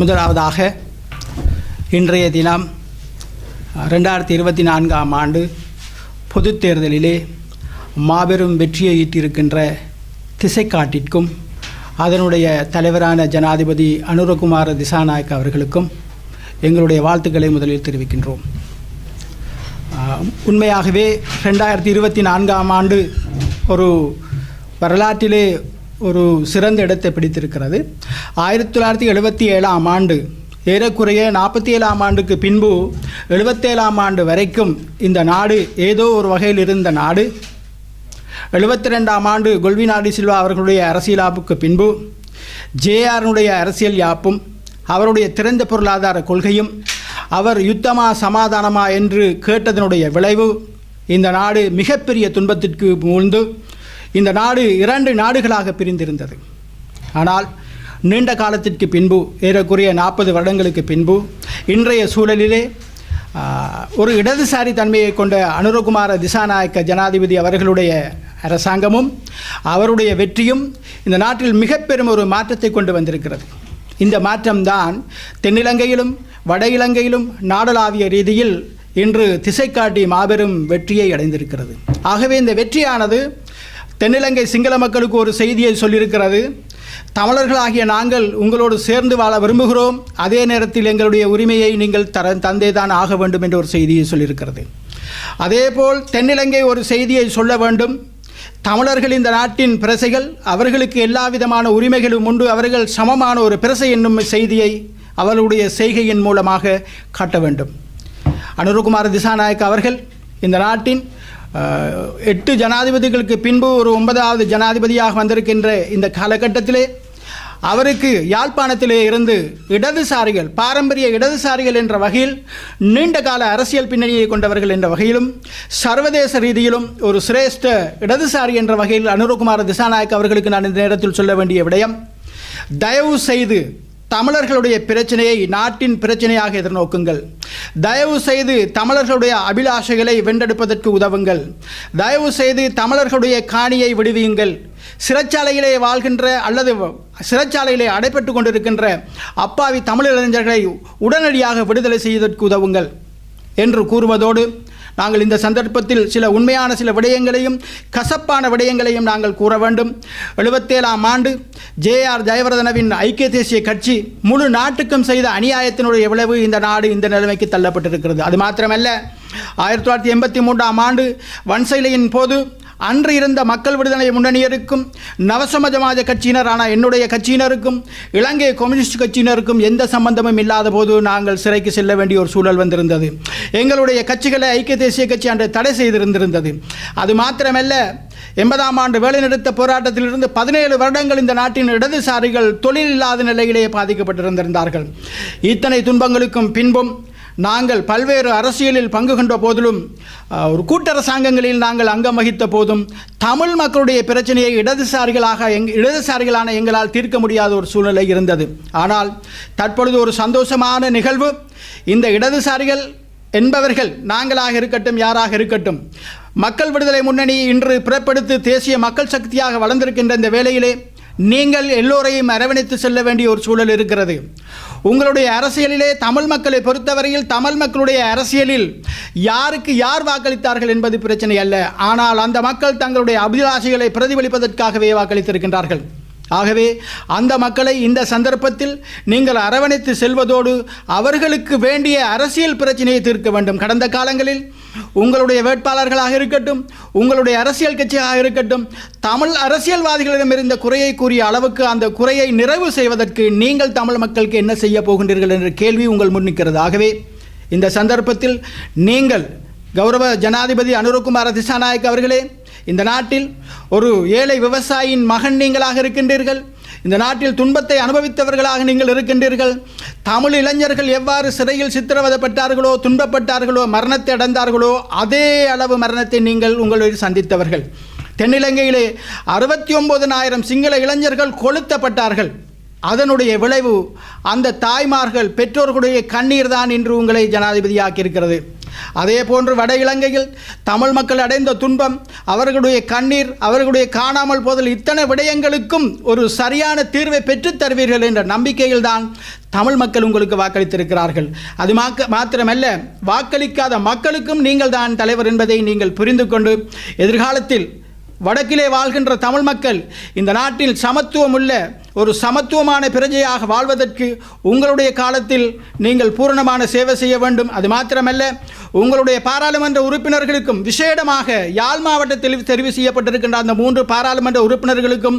முதலாவதாக இன்றைய தினம் ரெண்டாயிரத்தி இருபத்தி நான்காம் ஆண்டு பொதுத் தேர்தலிலே மாபெரும் வெற்றியை ஈட்டியிருக்கின்ற திசைக்காட்டிற்கும் அதனுடைய தலைவரான ஜனாதிபதி அனுரகுமார திசாநாயக் அவர்களுக்கும் எங்களுடைய வாழ்த்துக்களை முதலில் தெரிவிக்கின்றோம். உண்மையாகவே ரெண்டாயிரத்தி இருபத்தி நான்காம் ஆண்டு ஒரு வரலாற்றிலே ஒரு சிறந்த இடத்தை பிடித்திருக்கிறது. ஆயிரத்தி தொள்ளாயிரத்தி எழுபத்தி ஏழாம் ஆண்டு ஏறக்குறைய நாற்பத்தி ஏழாம் ஆண்டுக்கு பின்பு எழுபத்தேழாம் ஆண்டு வரைக்கும் இந்த நாடு ஏதோ ஒரு வகையில் இருந்த நாடு. எழுபத்தி ரெண்டாம் ஆண்டு கொல்விநாடி சில்வா அவர்களுடைய அரசியலாப்புக்கு பின்பு ஜேஆர்னுடைய அரசியல் யாப்பும் அவருடைய திறந்த பொருளாதார கொள்கையும் அவர் யுத்தமா சமாதானமா என்று கேட்டதனுடைய விளைவு இந்த நாடு மிகப்பெரிய துன்பத்திற்கு மூழ்ந்து இந்த நாடு இரண்டு நாடுகளாக பிரிந்திருந்தது. ஆனால் நீண்ட காலத்திற்கு பின்பு ஏறக்குறைய நாற்பது வருடங்களுக்கு பின்பு இன்றைய சூழலிலே ஒரு இடதுசாரி தன்மையை கொண்ட அனுரகுமார திசாநாயக்க ஜனாதிபதி அவர்களுடைய அரசாங்கமும் அவருடைய வெற்றியும் இந்த நாட்டில் மிக பெரும் ஒரு மாற்றத்தை கொண்டு வந்திருக்கிறது. இந்த மாற்றம்தான் தென்னிலங்கையிலும் வட இலங்கையிலும் நாடளாவிய ரீதியில் இன்று திசை காட்டி மாபெரும் வெற்றியை அடைந்திருக்கிறது. ஆகவே இந்த வெற்றியானது தென்னிலங்கை சிங்கள மக்களுக்கு ஒரு செய்தியை சொல்லியிருக்கிறது. தமிழர்களாகிய நாங்கள் உங்களோடு சேர்ந்து வாழ விரும்புகிறோம். அதே நேரத்தில் எங்களுடைய உரிமையை நீங்கள் தர தந்தே தான் ஆக வேண்டும் என்ற ஒரு செய்தியை சொல்லியிருக்கிறது. அதேபோல் தென்னிலங்கை ஒரு செய்தியை சொல்ல வேண்டும். தமிழர்கள் இந்த நாட்டின் பிரசைகள் அவர்களுக்கு எல்லா விதமான உரிமைகளும் உண்டு. அவர்கள் சமமான ஒரு பிரசை என்னும் செய்தியை அவர்களுடைய செய்கையின் மூலமாக காட்ட வேண்டும். அனுருகுமார் திசாநாயக் அவர்கள் இந்த நாட்டின் எட்டு ஜனாதிபதிகளுக்கு பின்பு ஒரு ஒன்பதாவது ஜனாதிபதியாக வந்திருக்கின்ற இந்த காலகட்டத்திலே அவருக்கு யாழ்ப்பாணத்திலே இருந்து இடதுசாரிகள் பாரம்பரிய இடதுசாரிகள் என்ற வகையில் நீண்ட கால அரசியல் பின்னணியை கொண்டவர்கள் என்ற வகையிலும் சர்வதேச ரீதியிலும் ஒரு சிரேஷ்ட இடதுசாரி என்ற வகையில் அனுரகுமார் திசாநாயக் அவர்களுக்கு நான் இந்த நேரத்தில் சொல்ல வேண்டிய விடயம் தயவு செய்து தமிழர்களுடைய பிரச்சனையை நாட்டின் பிரச்சனையாக எதிர்நோக்குங்கள். தயவு செய்து தமிழர்களுடைய அபிலாஷைகளை வென்றெடுப்பதற்கு உதவுங்கள். தயவு செய்து தமிழர்களுடைய காணியை விடுவியுங்கள். சிறைச்சாலையிலே வாழ்கின்ற அல்லது சிறைச்சாலையிலே அடைபெற்று கொண்டிருக்கின்ற அப்பாவி தமிழிளைஞர்களை உடனடியாக விடுதலை செய்வதற்கு உதவுங்கள் என்று கூறுவதோடு நாங்கள் இந்த சந்தர்ப்பத்தில் சில உண்மையான சில விடயங்களையும் கசப்பான விடயங்களையும் நாங்கள் கூற வேண்டும். எழுபத்தேழாம் ஆண்டு ஜேஆர் ஜெயவர்தனவின் ஐக்கிய தேசிய கட்சி முழு நாட்டுக்கும் செய்த அநியாயத்தினுடைய விளைவு இந்த நாடு இந்த நிலைமைக்கு தள்ளப்பட்டிருக்கிறது. அது மாத்திரமல்ல ஆயிரத்தி தொள்ளாயிரத்தி எண்பத்தி மூன்றாம் ஆண்டு வன்சைலையின் போது அன்று இருந்த மக்கள் விடுதலை முன்னணியருக்கும் நவசமஜமாஜ கட்சியினரான என்னுடைய கட்சியினருக்கும் இலங்கை கம்யூனிஸ்ட் கட்சியினருக்கும் எந்த சம்பந்தமும் இல்லாத போது நாங்கள் சிறைக்கு செல்ல வேண்டிய ஒரு சூழல் வந்திருந்தது. எங்களுடைய கட்சிகளை ஐக்கிய தேசிய கட்சி அன்று தடை செய்திருந்திருந்தது. அது மாத்திரமல்ல எண்பதாம் ஆண்டு வேலைநிறுத்த போராட்டத்திலிருந்து பதினேழு வருடங்கள் இந்த நாட்டின் இடதுசாரிகள் தொழில் இல்லாத நிலையிலேயே பாதிக்கப்பட்டிருந்திருந்தார்கள். இத்தனை துன்பங்களுக்கும் பின்பும் நாங்கள் பல்வேறு அரசியலில் பங்கு கொண்ட போதிலும் ஒரு கூட்டரசாங்கங்களில் நாங்கள் அங்கம் வகித்த போதும் தமிழ் மக்களுடைய பிரச்சனையை இடதுசாரிகளாக எங் இடதுசாரிகளான எங்களால் தீர்க்க முடியாத ஒரு சூழ்நிலை இருந்தது. ஆனால் தற்பொழுது ஒரு சந்தோஷமான நிகழ்வு. இந்த இடதுசாரிகள் என்பவர்கள் நாங்களாக இருக்கட்டும் யாராக இருக்கட்டும் மக்கள் விடுதலை முன்னணி இன்று பிறப்படுத்தி தேசிய மக்கள் சக்தியாக வளர்ந்திருக்கின்ற இந்த வேளையிலே நீங்கள் எல்லோரையும் அரவணைத்து செல்ல வேண்டிய ஒரு சூழல் இருக்கிறது. உங்களுடைய அரசியலிலே தமிழ் மக்களை பொறுத்தவரையில் தமிழ் மக்களுடைய அரசியலில் யாருக்கு யார் வாக்களித்தார்கள் என்பது பிரச்சனை அல்ல. ஆனால் அந்த மக்கள் தங்களுடைய அபிலாஷைகளை பிரதிபலிப்பதற்காகவே வாக்களித்திருக்கின்றார்கள். ஆகவே அந்த மக்களை இந்த சந்தர்ப்பத்தில் நீங்கள் அரவணைத்து செல்வதோடு அவர்களுக்கு வேண்டிய அரசியல் பிரச்சனையை தீர்க்க வேண்டும். கடந்த காலங்களில் உங்களுடைய வேட்பாளர்களாக இருக்கட்டும் உங்களுடைய அரசியல் கட்சியாக இருக்கட்டும் தமிழ் அரசியல்வாதிகளிடம் இருந்த குறையை கூறிய அளவுக்கு அந்த குறையை நிறைவு செய்வதற்கு நீங்கள் தமிழ் மக்களுக்கு என்ன செய்ய போகின்றீர்கள் என்ற கேள்வி உங்கள் முன்னிக்கிறது ஆகவே இந்த சந்தர்ப்பத்தில் நீங்கள் கௌரவ ஜனாதிபதி அனுரகுமார திசாநாயக் அவர்களே இந்த நாட்டில் ஒரு ஏழை விவசாயியின் மகன் நீங்களாக இருக்கின்றீர்கள். இந்த நாட்டில் துன்பத்தை அனுபவித்தவர்களாக நீங்கள் இருக்கின்றீர்கள். தமிழ் இளைஞர்கள் எவ்வாறு சிறையில் சித்திரவதப்பட்டார்களோ துன்பப்பட்டார்களோ மரணத்தை அடைந்தார்களோ அதே அளவு மரணத்தை நீங்கள் உங்களை சந்தித்தவர்கள். தென்னிலங்கையிலே அறுபத்தி ஒன்பதனாயிரம் சிங்கள இளைஞர்கள் கொளுத்தப்பட்டார்கள். அதனுடைய விளைவு அந்த தாய்மார்கள் பெற்றோர்களுடைய கண்ணீர் தான் இன்று உங்களை ஜனாதிபதியாக்கியிருக்கிறது. அதே போன்று வட இலங்கையில் தமிழ் மக்கள் அடைந்த துன்பம் அவர்களுடைய கண்ணீர் அவர்களுடைய காணாமல் போதல் இத்தனை விடயங்களுக்கும் ஒரு சரியான தீர்வை பெற்றுத் தருவீர்கள் என்ற நம்பிக்கையில்தான் தமிழ் மக்கள் உங்களுக்கு வாக்களித்திருக்கிறார்கள். அது மாக்க மாத்திரமல்ல வாக்களிக்காத மக்களுக்கும் நீங்கள் தான் தலைவர் என்பதை நீங்கள் புரிந்து கொண்டு எதிர்காலத்தில் வடக்கிலே வாழ்கின்ற தமிழ் மக்கள் இந்த நாட்டில் சமத்துவம் உள்ள ஒரு சமத்துவமான பிரஜையாக வாழ்வதற்கு உங்களுடைய காலத்தில் நீங்கள் பூரணமான சேவை செய்ய வேண்டும். அது மாத்திரமல்ல உங்களுடைய பாராளுமன்ற உறுப்பினர்களுக்கும் விசேடமாக யாழ் மாவட்டத்தில் தெரிவு செய்யப்பட்டிருக்கின்ற அந்த மூன்று பாராளுமன்ற உறுப்பினர்களுக்கும்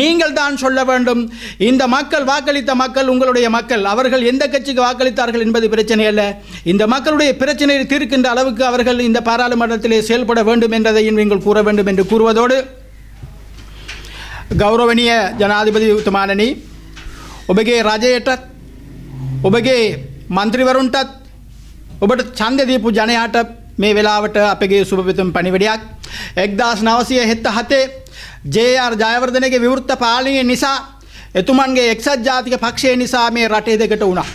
நீங்கள் தான் சொல்ல வேண்டும் இந்த மக்கள் வாக்களித்த மக்கள் உங்களுடைய மக்கள் அவர்கள் எந்த கட்சிக்கு வாக்களித்தார்கள் என்பது பிரச்சனை அல்ல. இந்த மக்களுடைய பிரச்சனையை தீர்க்கின்ற அளவுக்கு அவர்கள் இந்த பாராளுமன்றத்திலே செயல்பட வேண்டும் என்றதையும் நீங்கள் கூற வேண்டும் என்று கூறுவதோடு ගෞරවනීය ජනාධිපති උතුමාණනි ඔබගේ රජයටත් ඔබගේ මන්ත්‍රීවරුන්ටත් ඔබට ඡන්ද දීපු ජනයාට මේ වෙලාවට අපගේ සුභපිතුම් පණිවිඩයක් එක්දාස් නවසය හෙත්ත හතේ ජේර් ජයවර්ධනගේ විවෘත්ත පාලනය නිසා එතුමන්ගේ එක්සත් ජාතික පක්ෂය නිසා මේ රටේ දෙකට වුණා.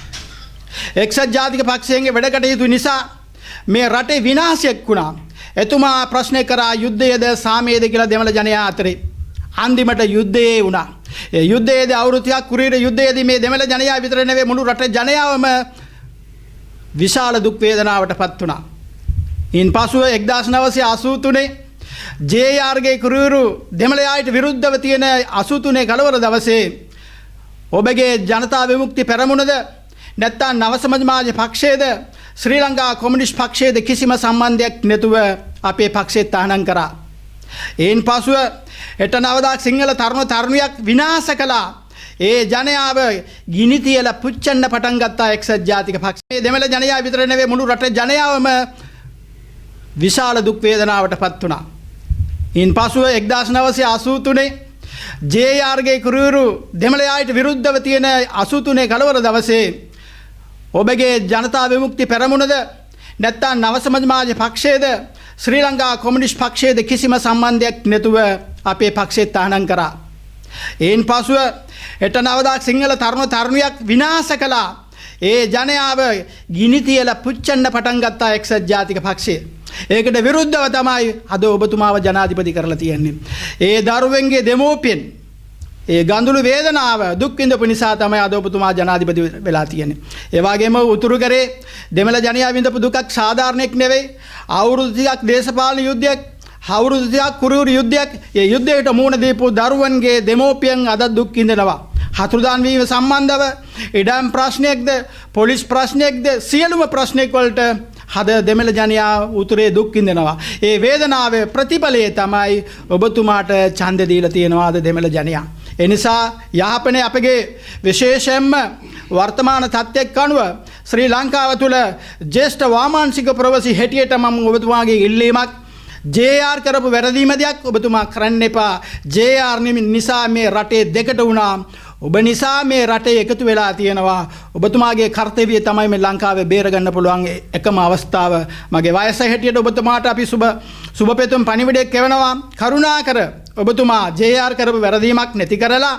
එක්සත් ජාතික පක්ෂයගේ වැඩකටයුතු නිසා මේ රටේ විනාශයක් වුණා. එතුමා ප්‍රශ්නය කරා යුද්ධයද සාමයේද කියලා දෙමළ ජනයා අතරේ. අන්තිමට යුද්ධයේ වුණා. ඒ යුද්ධයේදී අවුරුතියක් කුරීර යුද්ධයේදී මේ දෙමළ ජනයා විතර නෙවෙයි මුළු රටේ ජනයාවම විශාල දුක් වේදනාවට පත් වුණා. ඉන් පසුව 1983 ජේආර්ගේ කුරීරු දෙමළයාට විරුද්ධව තියෙන 83 කලවර දවසේ ඔබගේ ජනතා විමුක්ති පෙරමුණද නැත්තම් නව සමාජ පක්ෂයේද ශ්‍රී ලංකා කොමියුනිස්ට් පක්ෂයේද කිසිම සම්බන්ධයක් නැතුව අපේ පක්ෂෙත් තහනම් කරා. එයින් පසුව එට නවදක් සිංහල තරුණ තරුණයක් විනාශ කළා. ඒ ජනයාව ගිනි තියලා පුච්චන්න පටන් ගත්තා එක්සත් ජාතික පක්ෂයේ දෙමළ ජනයා විතර නෙවෙයි මුළු රටේ ජනයාවම විශාල දුක් වේදනාවට පත් වුණා. ඉන් පසුව 1983 ජේආර්ගේ කුරුරු දෙමළයාට විරුද්ධව තියෙන 83 කලවර දවසේ ඔබගේ ජනතා විමුක්ති පෙරමුණද නැත්තම් නව සමාජ පක්ෂයේද ශ්‍රී ලංකා කොමියුනිස්ට් පක්ෂයේද කිසිම සම්බන්ධයක් නැතුව අපේ පක්ෂෙත් තහනම් කරා. එයින් පසුව එට නවදක් සිංහල තරුණ තරුණයක් විනාශ කළා. ඒ ජනයාව ගිනි තියලා පුච්චන්න පටන් ගත්තා එක්සත් ජාතික පක්ෂය. ඒකට විරුද්ධව තමයි අද ඔබතුමාව ජනාධිපති කරලා තියෙන්නේ. ඒ දරුවෙන්ගේ දෙමෝපියන් ඒ ගඳුළු වේදනාව දුක් විඳපු නිසා තමයි අද ඔබතුමා ජනාධිපති වෙලා තියෙන්නේ. ඒ වගේම උතුරු කරේ දෙමළ ජනයා විඳපු දුකක් සාධාරණයක් නෙවෙයි. අවුරුදු 30ක් දේශපාලන යුද්ධයක් අවුරුදු 30ක් කුරුරු යුද්ධයක් ඒ යුද්ධයට මුහුණ දීපු දරුවන්ගේ දෙමෝපියන් අද දුක් විඳිනවා. හතුරුදාන් වීම සම්බන්ධව ඉඩම් ප්‍රශ්නයක්ද පොලිස් ප්‍රශ්නයක්ද සියලුම ප්‍රශ්නයක් වලට හද දෙමළ ජනයා උතුරේ දුක් විඳිනවා. ඒ වේදනාවේ ප්‍රතිඵලය තමයි ඔබතුමාට ඡන්ද දීලා තියෙනවා අද දෙමළ ජනයා. එනිසා යහපනේ අපගේ විශේෂයෙන්ම වර්තමාන තත්ත්වයක් අනුව ශ්‍රී ලංකාව තුළ ජේෂ්ඨ වාමාංශික ප්‍රවසි හැටියට මම ඔබතුමාගේ ඉල්ලීමක් ජේආර් කරපු වැරදීම දෙයක් ඔබතුමා කරන්න එපා. ජේආර් නිසා මේ රටේ දෙකට වුණා. ඔබ නිසා මේ රටේ එකතු වෙලා තියෙනවා. ඔබතුමාගේ කර්තව්‍යය තමයි මේ ලංකාවේ බේරගන්න පුළුවන් එකම අවස්ථාව. මගේ වයස හැටියට ඔබතුමාට අපි සුබ සුබපෙතුම් පණිවිඩයක් එවනවා. කරුණාකර ඔබතුමා ජේආර් කරපු වැරදීමක් නැති කරලා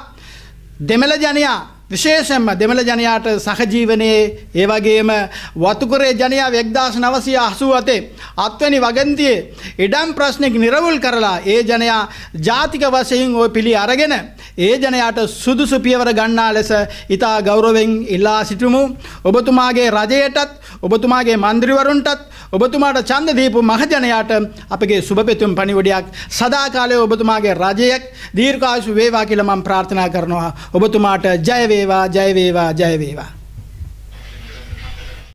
දෙමළ ජනයා විශේෂයෙන්ම දෙමළ ජනයාට සහජීවනයේ ඒ වගේම වතුකරේ ජනයාව 1987 අත්වැනි වගන්තියේ ඉඩම් ප්‍රශ්නයක් නිරවුල් කරලා ඒ ජනයා ජාතික වශයෙන් ওই පිළි අරගෙන ඒ ජනයාට සුදුසු පියවර ගන්නා ලෙස ඊතා ගෞරවයෙන් ඉල්ලා සිටිමු. ඔබතුමාගේ රජයටත් ඔබතුමාගේ මන්ත්‍රීවරුන්ටත් ඔබතුමාට ඡන්ද දීපු මහජනයාට අපගේ සුබපෙතුම් පණිවිඩයක් සදාකාලයේ ඔබතුමාගේ රජයක් දීර්ඝායුෂ වේවා කියලා මම ප්‍රාර්ථනා කරනවා. ඔබතුමාට ජය વેવા જય વેવા જય વેવા.